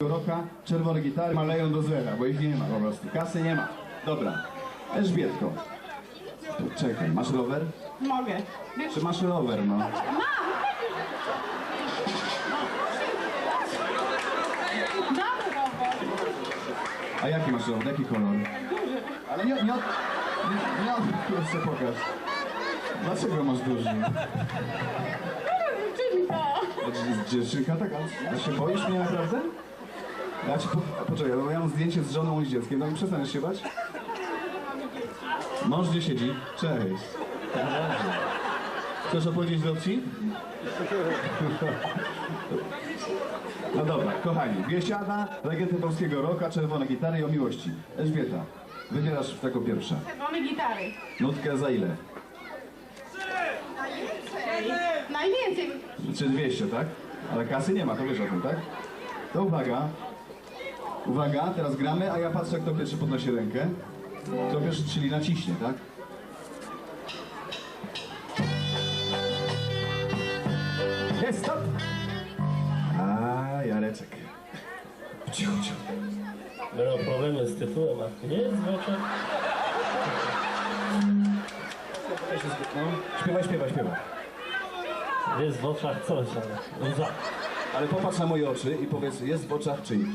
Roka, czerwone gitary maleją do zera, bo ich nie ma po prostu. Kasy nie ma. Dobra. Elżbietko. Czekaj, masz rower? Mogę. Czy masz rower, no? A jaki masz rower? Jaki kolor? Ale nie, nie, nie, nie, proszę pokaż. Dlaczego masz duży? Dziewczynka. Dzie- Dziewczynka tak, a, się boisz mnie naprawdę? Ja ci po, poczekaj, bo ja mam zdjęcie z żoną i z dzieckiem, no i przestaniesz się bać? Mąż gdzie siedzi? Cześć. Chcesz opowiedzieć dowcip? No dobra, kochani, Biesiada, legendy polskiego rocka, czerwone gitary i o miłości. Elżbieta, wybierasz jako pierwsza. Czerwone gitary. Nutkę za ile? Najwięcej. Czy 200, tak? Ale kasy nie ma, to wiesz o tym, tak? To uwaga. Uwaga, teraz gramy, a ja patrzę, kto pierwszy podnosi rękę. Kto pierwszy, czyli naciśnie, tak? Jest, stop! A, Jareczek. Cicho, cicho. Miał problemy z tytułem, a nie znaczy. No, śpiewaj, śpiewaj, śpiewaj. Jest w oczach coś, ale łza. Ale popatrz na moje oczy i powiedz, jest w oczach czyich?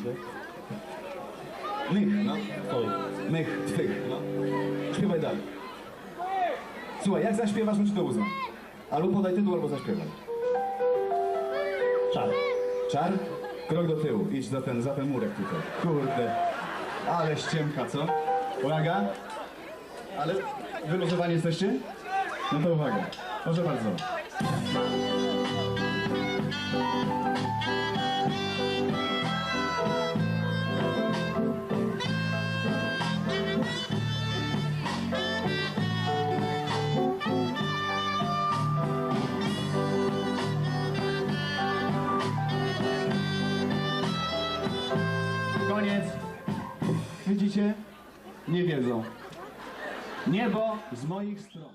Mych, no. Twój. Mych, twych, no. Śpiewaj dalej. Słuchaj, jak zaśpiewasz, ci to uznam. Albo podaj tytuł, albo zaśpiewaj. Czar. Czar? Krok do tyłu. Idź za ten, za ten murek tutaj. Kurde. Ale ściemka, co? Uwaga. Ale wyluzowani jesteście? No to uwaga. Proszę bardzo. Koniec. Widzicie? Nie wiedzą. Niebo z moich stron.